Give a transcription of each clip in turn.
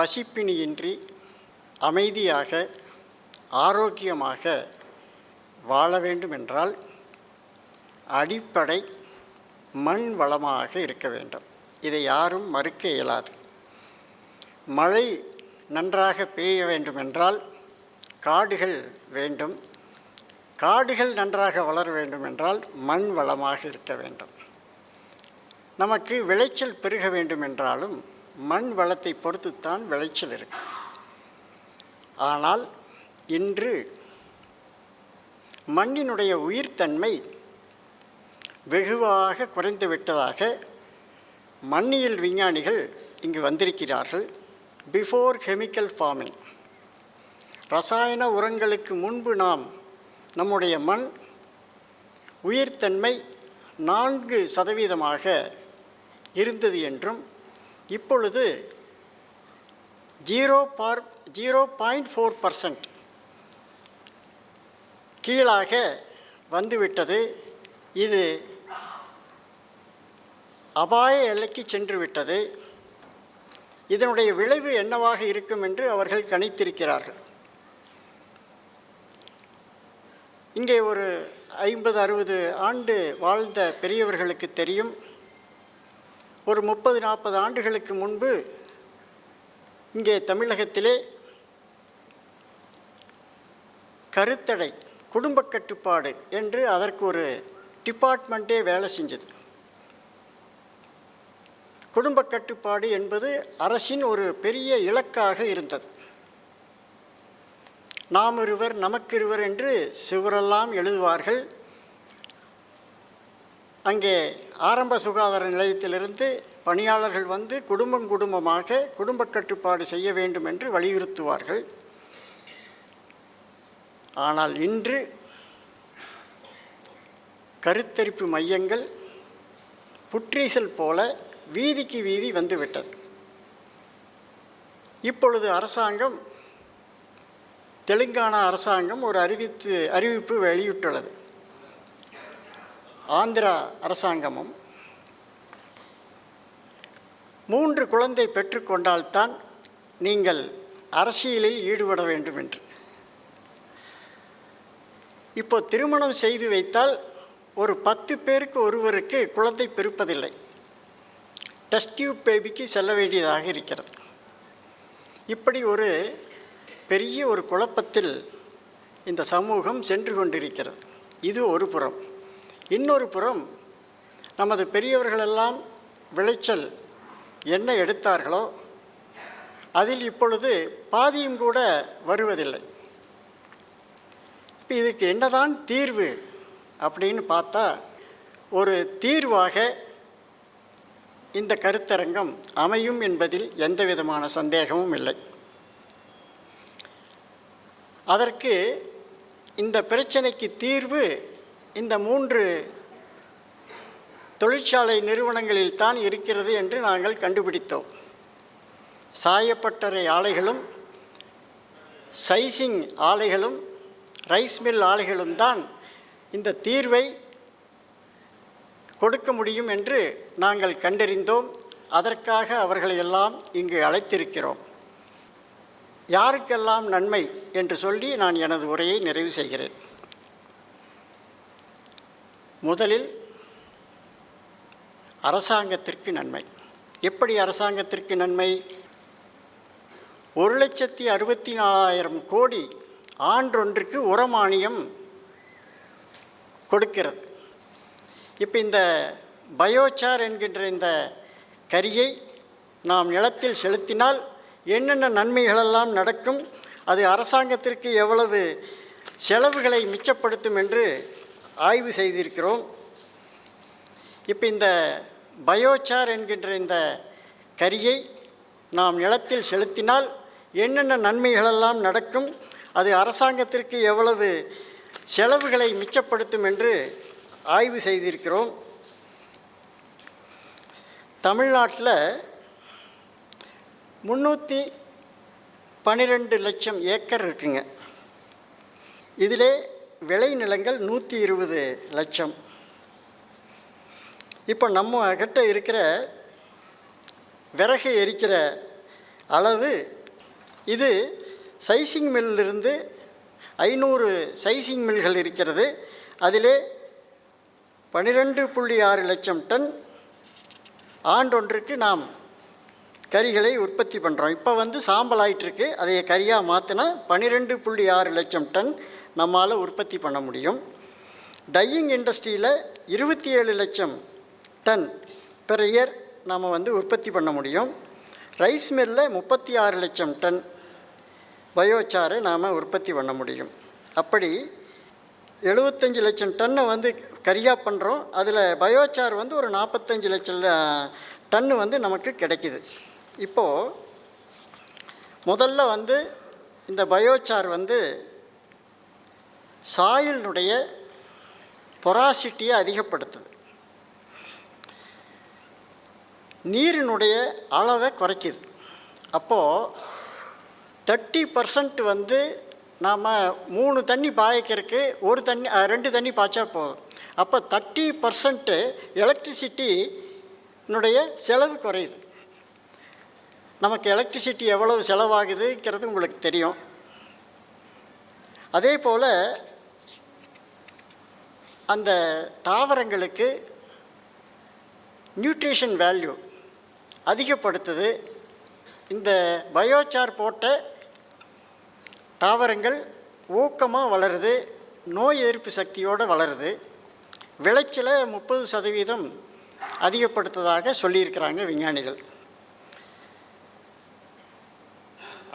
பசிப்பிணியின்றி அமைதியாக ஆரோக்கியமாக வாழ வேண்டுமென்றால் அடிப்படை மண் வளமாக இருக்க வேண்டும். இதை யாரும் மறுக்க இயலாது. மழை நன்றாக பெய்ய வேண்டுமென்றால் காடுகள் வேண்டும். காடுகள் நன்றாக வளர வேண்டும் என்றால் மண் வளமாக இருக்க வேண்டும். நமக்கு விளைச்சல் பெருக வேண்டுமென்றாலும் மண் வளத்தை பொறுத்துத்தான் விளைச்சல் இருக்கு. ஆனால் இன்று மண்ணினுடைய உயிர்த்தன்மை வெகுவாக குறைந்து விட்டதாக மண்ணியல் விஞ்ஞானிகள் இங்கு வந்திருக்கிறார்கள். பிஃபோர் கெமிக்கல் ஃபார்மிங் ரசாயன உரங்களுக்கு முன்பு நாம் நம்முடைய மண் உயிர்த்தன்மை நான்கு சதவீதமாக இருந்தது என்றும் இப்பொழுது zero bar zero point four percent கீழாக வந்துவிட்டது. இது அபாய எல்லைக்கு சென்று விட்டது இதனுடைய விளைவு என்னவாக இருக்கும் என்று அவர்கள் கணித்திருக்கிறார்கள். இங்கே ஒரு ஐம்பது அறுபது ஆண்டு வாழ்ந்த பெரியவர்களுக்கு தெரியும். ஒரு முப்பது நாற்பது ஆண்டுகளுக்கு முன்பு இங்கே தமிழகத்திலே கருத்தடை குடும்ப கட்டுப்பாடு என்று அதற்கு ஒரு டிபார்ட்மெண்ட்டே வேலை செஞ்சது. குடும்ப கட்டுப்பாடு என்பது அரசின் ஒரு பெரிய இலக்காக இருந்தது. நாம் இருவர் நமக்கிருவர் என்று சிவரெல்லாம் எழுதுவார்கள். அங்கே ஆரம்ப சுகாதார நிலையத்திலிருந்து பணியாளர்கள் வந்து குடும்பம் குடும்பமாக குடும்ப கட்டுப்பாடு செய்ய வேண்டும் என்று வலியுறுத்துவார்கள். ஆனால் இன்று கருத்தரிப்பு மையங்கள் புற்றீசல் போல வீதிக்கு வீதி வந்துவிட்டது. இப்பொழுது அரசாங்கம் தெலுங்கானா அரசாங்கம் ஒரு அறிவித்து அறிவிப்பு வெளியிட்டுள்ளது. ஆந்திரா அரசாங்கமும் மூன்று குழந்தை பெற்றுக்கொண்டால்தான் நீங்கள் அரசியலில் ஈடுபட வேண்டும் என்று. இப்போ திருமணம் செய்து வைத்தால் ஒரு பத்து பேருக்கு ஒருவருக்கு குழந்தை பிறப்பதில்லை. டெஸ்ட் டியூப் பேபிக்கு செல்ல வேண்டியதாக இருக்கிறது. இப்படி ஒரு பெரிய ஒரு குழப்பத்தில் இந்த சமூகம் சென்று கொண்டிருக்கிறது. இது ஒரு புறம். இன்னொரு புறம் நமது பெரியவர்களெல்லாம் விளைச்சல் என்ன எடுத்தார்களோ அதில் இப்பொழுது பாதியும் கூட வருவதில்லை. இப்போ இதுக்கு என்னதான் தீர்வு அப்படின்னு பார்த்தா ஒரு தீர்வாக இந்த கருத்தரங்கம் அமையும் என்பதில் எந்த விதமான சந்தேகமும் இல்லை. அதற்கு இந்த பிரச்சனைக்கு தீர்வு இந்த மூன்று தொழிற்சாலை நிறுவனங்களில் தான் இருக்கிறது என்று நாங்கள் கண்டுபிடித்தோம். சாயப்பட்டறை ஆலைகளும் சைசிங் ஆலைகளும் ரைஸ் மில் ஆலைகளும் தான் இந்த தீர்வை கொடுக்க முடியும் என்று நாங்கள் கண்டறிந்தோம். அதற்காக அவர்களை எல்லாம் இங்கு அழைத்திருக்கிறோம். யாருக்கெல்லாம் நன்மை என்று சொல்லி நான் எனது உரையை நிறைவு செய்கிறேன். முதலில் அரசாங்கத்திற்கு நன்மை. எப்படி அரசாங்கத்திற்கு நன்மை? ஒரு லட்சத்தி அறுபத்தி நாலாயிரம் கோடி ஆண்டொன்றுக்கு உரமானியம் கொடுக்கிறது. இப்போ இந்த பயோசார் என்கின்ற இந்த கரியை நாம் நிலத்தில் செலுத்தினால் என்னென்ன நன்மைகளெல்லாம் நடக்கும்? அது அரசாங்கத்திற்கு எவ்வளவு செலவுகளை மிச்சப்படுத்தும் என்று ஆய்வு செய்திருக்கிறோம். இப்போ இந்த பயோசார் என்கின்ற இந்த கரியை நாம் நிலத்தில் செலுத்தினால் என்னென்ன நன்மைகளெல்லாம் நடக்கும் அது அரசாங்கத்திற்கு எவ்வளவு செலவுகளை மிச்சப்படுத்தும் என்று ஆய்வு செய்திருக்கிறோம். தமிழ்நாட்டில் முந்நூற்றி பன்னிரெண்டு லட்சம் ஏக்கர் இருக்குங்க. இதிலே விளைநிலங்கள் நூற்றி இருபது லட்சம். இப்போ நம்ம கிட்ட இருக்கிற விறகு எரிக்கிற அளவு இது சைசிங் மில்லிருந்து ஐநூறு சைசிங் மில்கள் இருக்கிறது. அதிலே பன்னிரெண்டு புள்ளி ஆறு லட்சம் டன் ஆண்டொன்றுக்கு நாம் கறிகளை உற்பத்தி பண்ணுறோம் இப்போ வந்து சாம்பல் ஆயிட்டிருக்கு. அதை கறியாக மாற்றினா பன்னிரெண்டு புள்ளி ஆறு லட்சம் டன் நம்மால் உற்பத்தி பண்ண முடியும். டையிங் இண்டஸ்ட்ரியில் இருபத்தி ஏழு லட்சம் டன் பெர் இயர் நாம் வந்து உற்பத்தி பண்ண முடியும். ரைஸ் மில்லில் முப்பத்தி ஆறு லட்சம் டன் பயோச்சாரை நாம் உற்பத்தி பண்ண முடியும். அப்படி எழுபத்தஞ்சு லட்சம் டன்னை வந்து கரியாக பண்ணுறோம் அதில் பயோச்சார் வந்து ஒரு நாற்பத்தஞ்சு லட்சம் டன்னு வந்து நமக்கு கிடைக்கிது. இப்போது முதல்ல வந்து இந்த பயோச்சார் வந்து சாயிலினுடைய பொராசிட்டியை அதிகப்படுத்துது. நீரினுடைய அளவை குறைக்குது. அப்போது தேர்ட்டி பர்சன்ட் வந்து நாம் மூணு தண்ணி பாய்க்கிறதுக்கு ஒரு தண்ணி ரெண்டு தண்ணி பாய்ச்சா போதும். அப்போ தேர்ட்டி பர்சன்ட்டு எலக்ட்ரிசிட்டினுடைய செலவு குறையுது. நமக்கு எலக்ட்ரிசிட்டி எவ்வளவு செலவாகுதுங்கிறது உங்களுக்கு தெரியும். அதே போல் அந்த தாவரங்களுக்கு நியூட்ரிஷன் வேல்யூ அதிகப்படுத்துது. இந்த பயோச்சார் போட்ட தாவரங்கள் ஊக்கமாக வளருது நோய் எதிர்ப்பு சக்தியோடு வளருது. விளைச்சலை முப்பது சதவீதம் அதிகப்படுத்துவதாக சொல்லியிருக்கிறாங்க விஞ்ஞானிகள்.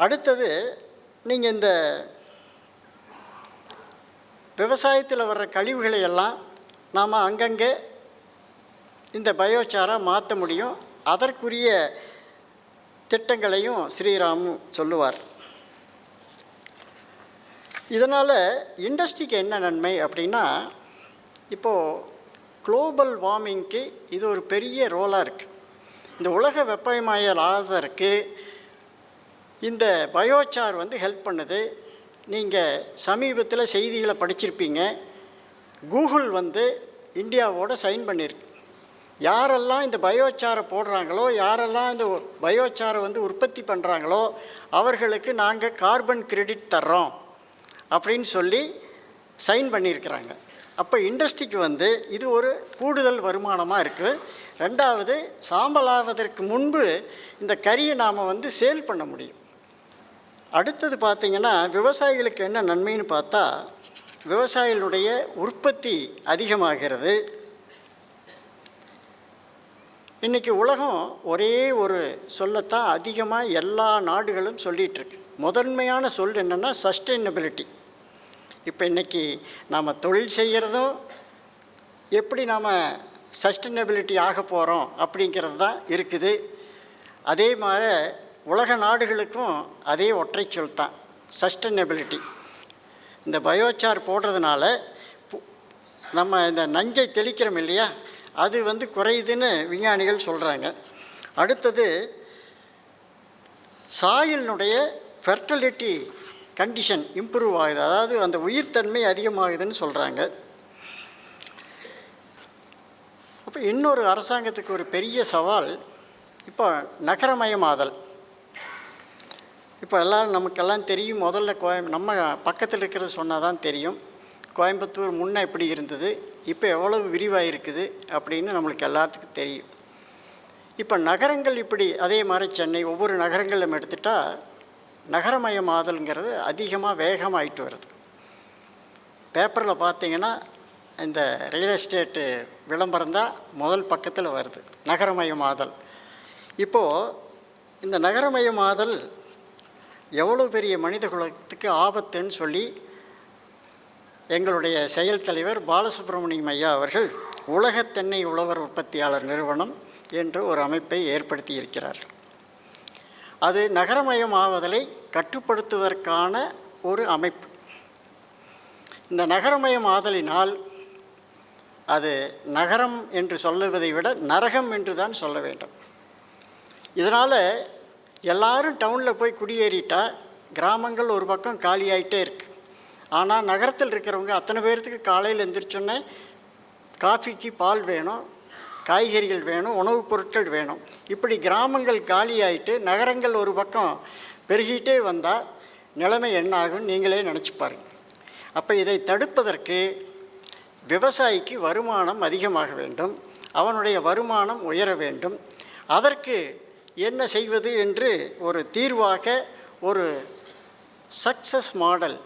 அடுத்தது நீங்கள் இந்த விவசாயத்தில் வர்ற கழிவுகளை எல்லாம் நாம் அங்கங்கே இந்த பயோச்சாராக மாற்ற முடியும். அதற்குரிய திட்டங்களையும் ஸ்ரீராம் சொல்லுவார். இதனால் இண்டஸ்ட்ரிக்கு என்ன நன்மை அப்படின்னா இப்போது குளோபல் வார்மிங்க்கு இது ஒரு பெரிய ரோலாக இருக்குது இந்த உலக வெப்பமயல் ஆதற்கு இந்த பயோச்சார் வந்து ஹெல்ப் பண்ணுது. நீங்கள் சமீபத்தில் செய்திகளை படிச்சிருப்பீங்க. கூகுள் வந்து இந்தியாவோட சைன் பண்ணியிருக்கு யாரெல்லாம் இந்த பயோச்சாரை போடுறாங்களோ யாரெல்லாம் இந்த பயோச்சாரை வந்து உற்பத்தி பண்ணுறாங்களோ அவர்களுக்கு நாங்கள் கார்பன் கிரெடிட் தர்றோம் அப்படின்னு சொல்லி சைன் பண்ணியிருக்கிறாங்க. அப்போ இண்டஸ்ட்ரிக்கு வந்து இது ஒரு கூடுதல் வருமானமாக இருக்குது ரெண்டாவது சாம்பலாவதற்கு முன்பு இந்த கறியை நாம் வந்து சேல் பண்ண முடியும். அடுத்தது பார்த்திங்கன்னா விவசாயிகளுக்கு என்ன நன்மைன்னு பார்த்தா விவசாயிகளுடைய உற்பத்தி அதிகமாகிறது. இன்றைக்கி உலகம் ஒரே ஒரு சொல்லத்தான் அதிகமாக எல்லா நாடுகளும் சொல்லிகிட்ருக்கு முதன்மையான சொல் என்னென்னா சஸ்டைனபிலிட்டி இப்போ இன்றைக்கி நாம் தொழில் செய்கிறதும் எப்படி நாம் சஸ்டைனபிலிட்டி ஆக போகிறோம் அப்படிங்கிறது தான் இருக்குது. அதே மாதிரி உலக நாடுகளுக்கும் அதே ஒற்றை சொல் தான் சஸ்டைனபிலிட்டி இந்த பயோச்சார் போடுறதுனால பு- நம்ம இந்த நஞ்சை தெளிக்கிறோம் இல்லையா? அது வந்து குறையுதுன்னு விஞ்ஞானிகள் சொல்கிறாங்க அடுத்தது சாயிலினுடைய ஃபெர்டிலிட்டி கண்டிஷன் இம்ப்ரூவ் ஆகுது. அதாவது அந்த உயிர்த்தன்மை அதிகமாகுதுன்னு சொல்கிறாங்க அப்போ இன்னொரு அரசாங்கத்துக்கு ஒரு பெரிய சவால் இப்போ நகரமயமாதல். இப்போ எல்லோரும் நமக்கெல்லாம் தெரியும் முதல்ல கோயம் நம்ம பக்கத்தில் இருக்கிறது சொன்னால் தான் தெரியும். கோயம்புத்தூர் முன்னே எப்படி இருந்தது இப்போ எவ்வளவு விரிவாக இருக்குது அப்படின்னு நம்மளுக்கு எல்லாத்துக்கும் தெரியும். இப்போ நகரங்கள் இப்படி அதே மாதிரி சென்னை ஒவ்வொரு நகரங்களும் எடுத்துட்டால் நகரமயமாதல்ங்கிறது அதிகமாக வேகமாகிட்டு வருது. பேப்பரில் பார்த்தீங்கன்னா இந்த ரியல் எஸ்டேட்டு விளம்பரம் தான் முதல் பக்கத்தில் வருது நகரமயமாதல் இப்போது இந்த நகரமயமாதல் எவ்வளோ பெரிய மனித குலத்துக்கு ஆபத்துன்னு சொல்லி எங்களுடைய செயல் தலைவர் பாலசுப்ரமணியம் ஐயா அவர்கள் உலக தென்னை உழவர் உற்பத்தியாளர் நிறுவனம் என்று ஒரு அமைப்பை ஏற்படுத்தி இருக்கிறார் அது நகரமயமாவதலை கட்டுப்படுத்துவதற்கான ஒரு அமைப்பு. இந்த நகரமயம் ஆதலினால் அது நகரம் என்று சொல்லுவதை விட நரகம் என்று தான் சொல்ல வேண்டும். இதனால் எல்லாரும் டவுனில் போய் குடியேறிட்டா கிராமங்கள் ஒரு பக்கம் காலியாயிட்டே இருக்கு. ஆனால் நகரத்தில் இருக்கிறவங்க அத்தனை பேர்த்துக்கு காலையில் எந்திரிச்சோன்னே காஃபிக்கு பால் வேணும் காய்கறிகள் வேணும் உணவுப் பொருட்கள் வேணும். இப்படி கிராமங்கள் காலியாயிட்டு நகரங்கள் ஒரு பக்கம் பெருகிட்டே வந்தால் நிலைமை என்ன ஆகும்னு நீங்களே நினச்சி பாருங்க. அப்போ இதை தடுப்பதற்கு விவசாயிக்கு வருமானம் அதிகமாக வேண்டும். அவனுடைய வருமானம் உயர வேண்டும். அதற்கு என்ன செய்வது என்று ஒரு தீர்வாக ஒரு சக்சஸ் மாடல்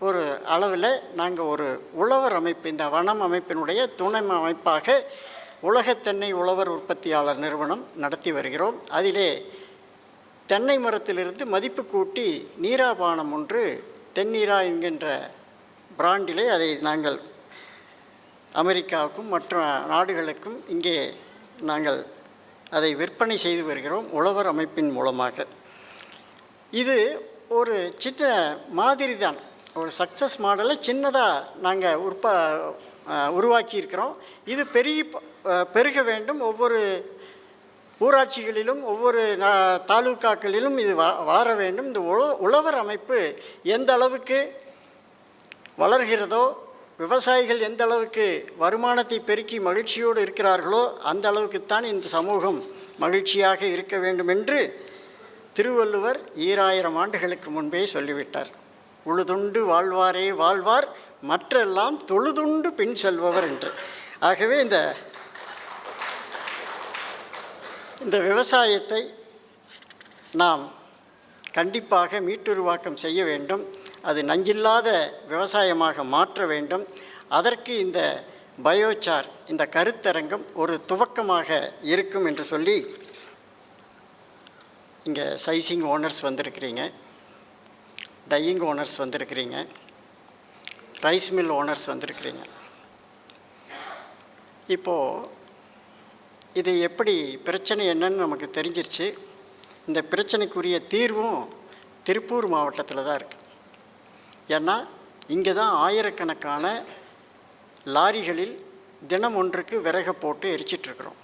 ஒரு அளவில் நாங்கள் ஒரு உழவர் அமைப்பு இந்த வனம் அமைப்பினுடைய துணை அமைப்பாக உலக தென்னை உழவர் உற்பத்தியாளர் நிறுவனம் நடத்தி வருகிறோம். அதிலே தென்னை மரத்திலிருந்து மதிப்பு கூட்டி நீராபானம் ஒன்று தென்னீரா என்கின்ற பிராண்டிலே அதை நாங்கள் அமெரிக்காவுக்கும் மற்ற நாடுகளுக்கும் இங்கே நாங்கள் அதை விற்பனை செய்து வருகிறோம் உழவர் அமைப்பின் மூலமாக. இது ஒரு சின்ன மாதிரி தான் ஒரு சக்ஸஸ் மாடலை சின்னதாக நாங்கள் உற்ப உருவாக்கியிருக்கிறோம். இது பெரிய பெருக வேண்டும். ஒவ்வொரு ஊராட்சிகளிலும் ஒவ்வொரு தாலுகாக்களிலும் இது வ வளர வேண்டும். இந்த உழவர் அமைப்பு எந்த அளவுக்கு வளர்கிறதோ விவசாயிகள் எந்த அளவுக்கு வருமானத்தை பெருக்கி மகிழ்ச்சியோடு இருக்கிறார்களோ அந்த அளவுக்குத்தான் இந்த சமூகம் மகிழ்ச்சியாக இருக்க வேண்டும் என்று திருவள்ளுவர் ஈராயிரம் ஆண்டுகளுக்கு முன்பே சொல்லிவிட்டார். உழுதுண்டு வாழ்வாரே வாழ்வார் மற்றெல்லாம் தொழுதுண்டு பின் செல்பவர் என்று. ஆகவே இந்த இந்த விவசாயத்தை நாம் கண்டிப்பாக மீட்டுருவாக்கம் செய்ய வேண்டும். அது நஞ்சில்லாத விவசாயமாக மாற்ற வேண்டும். அதற்கு இந்த பயோசார் இந்த கருத்தரங்கம் ஒரு துவக்கமாக இருக்கும் என்று சொல்லி இங்கே சைசிங் ஓனர்ஸ் வந்திருக்கிறீங்க. டையிங் ஓனர்ஸ் வந்திருக்கிறீங்க. ரைஸ் மில் ஓனர்ஸ் வந்திருக்கிறீங்க. இப்போது இது எப்படி பிரச்சனை என்னன்னு நமக்கு தெரிஞ்சிருச்சு. இந்த பிரச்சனைக்குரிய தீர்வும் திருப்பூர் மாவட்டத்தில் தான் இருக்குது ஏன்னா இங்கே தான் ஆயிரக்கணக்கான லாரிகளில் தினம் ஒன்றுக்கு விறக போட்டு எரிச்சிட்ருக்குறோம்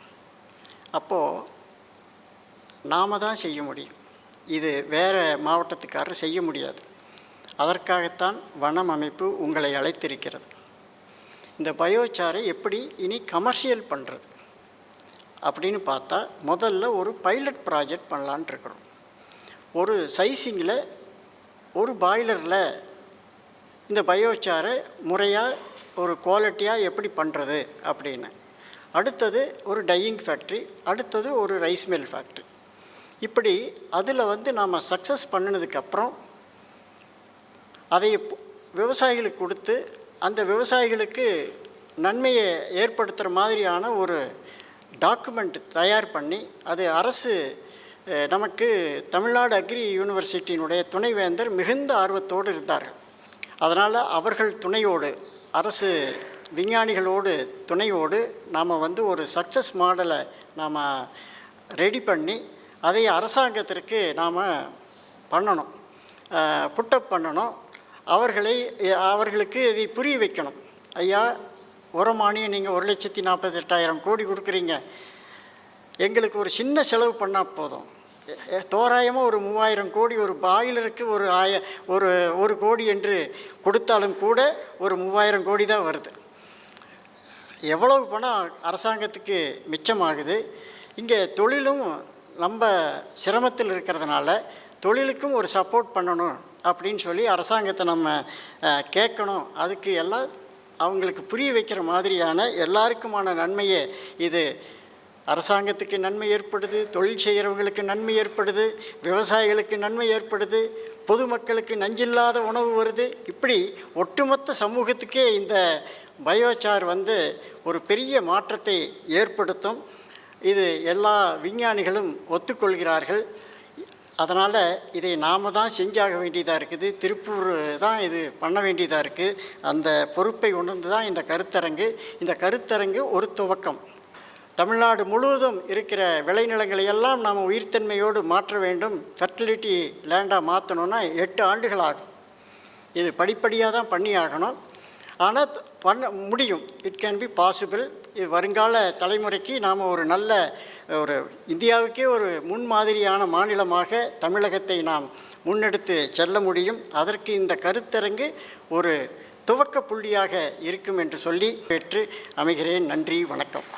அப்போது நாம் தான் செய்ய முடியும். இது வேறு மாவட்டத்துக்காரர் செய்ய முடியாது. அதற்காகத்தான் வனம் அமைப்பு உங்களை அழைத்திருக்கிறது. இந்த பயோசாரை எப்படி இனி கமர்ஷியல் பண்ணுறது அப்படின்னு பார்த்தா முதல்ல ஒரு பைலட் ப்ராஜெக்ட் பண்ணலான்ட்டு இருக்கிறோம் ஒரு சைசிங்கில் ஒரு பாய்லரில் இந்த பயோச்சாரை முறையாக ஒரு குவாலிட்டியாக எப்படி பண்ணுறது அப்படின்னு. அடுத்தது ஒரு டையிங் ஃபேக்ட்ரி அடுத்தது ஒரு ரைஸ் மில் ஃபேக்ட்ரி இப்படி அதில் வந்து நாம் சக்ஸஸ் பண்ணினதுக்கப்புறம் அதை விவசாயிகளுக்கு கொடுத்து அந்த விவசாயிகளுக்கு நன்மையை ஏற்படுத்துகிற மாதிரியான ஒரு டாக்குமெண்ட் தயார் பண்ணி அது அரசு நமக்கு தமிழ்நாடு அக்ரி யூனிவர்சிட்டியினுடைய துணைவேந்தர் மிகுந்த ஆர்வத்தோடு இருந்தார்கள் அதனால் அவர்கள் துணையோடு அரசு விஞ்ஞானிகளோடு துணையோடு நாம் வந்து ஒரு சக்ஸஸ் மாடலை நாம் ரெடி பண்ணி அதை அரசாங்கத்திற்கு நாம் பண்ணணும். புட்டப் பண்ணணும். அவர்களை அவர்களுக்கு இதை புரிய வைக்கணும். ஐயா உரமானியம் நீங்கள் ஒரு லட்சத்தி நாற்பத்தெட்டாயிரம் கோடி கொடுக்குறீங்க. எங்களுக்கு ஒரு சின்ன செலவு பண்ணால் போதும். தோராயமாக ஒரு மூவாயிரம் கோடி ஒரு பாயிலருக்கு ஒரு ஆய ஒரு ஒரு கோடி என்று கொடுத்தாலும் கூட ஒரு மூவாயிரம் கோடி தான் வருது. எவ்வளவு பணம் அரசாங்கத்துக்கு மிச்சமாகுது? இங்கே தொழிலும் ரொம்ப சிரமத்தில் இருக்கிறதுனால தொழிலுக்கும் ஒரு சப்போர்ட் பண்ணணும் அப்படின்னு சொல்லி அரசாங்கத்தை நம்ம கேட்கணும். அதுக்கு எல்லாம் அவங்களுக்கு புரிய வைக்கிற மாதிரியான எல்லாருக்குமான நன்மையை இது. அரசாங்கத்துக்கு நன்மை ஏற்படுது தொழில் செய்கிறவங்களுக்கு நன்மை ஏற்படுது விவசாயிகளுக்கு நன்மை ஏற்படுது பொதுமக்களுக்கு நஞ்சில்லாத உணவு வருது. இப்படி ஒட்டுமொத்த சமூகத்துக்கே இந்த பயோசார் வந்து ஒரு பெரிய மாற்றத்தை ஏற்படுத்தும். இது எல்லா விஞ்ஞானிகளும் ஒத்துக்கொள்கிறார்கள். அதனால் இதை நாம் தான் செஞ்சாக வேண்டியதாக இருக்குது. திருப்பூர் தான் இது பண்ண வேண்டியதாக இருக்குது அந்த பொறுப்பை உணர்ந்து தான் இந்த கருத்தரங்கு. இந்த கருத்தரங்கு ஒரு துவக்கம். தமிழ்நாடு முழுவதும் இருக்கிற விளைநிலங்களை எல்லாம் நாம் உயிர்த்தன்மையோடு மாற்ற வேண்டும். ஃபெர்டிலிட்டி லேண்டாக மாற்றணுன்னா எட்டு ஆண்டுகள் ஆகும் இது படிப்படியாக தான் பண்ணி ஆகணும் ஆனால் பண்ண முடியும். இட் கேன் பி பாசிபிள் இது வருங்கால தலைமுறைக்கு நாம் ஒரு நல்ல ஒரு இந்தியாவுக்கே ஒரு முன்மாதிரியான மாநிலமாக தமிழகத்தை நாம் முன்னெடுத்து செல்ல முடியும். அதற்கு இந்த கருத்தரங்கு ஒரு துவக்க புள்ளியாக இருக்கும் என்று சொல்லி பெற்று அமைகிறேன். நன்றி வணக்கம்.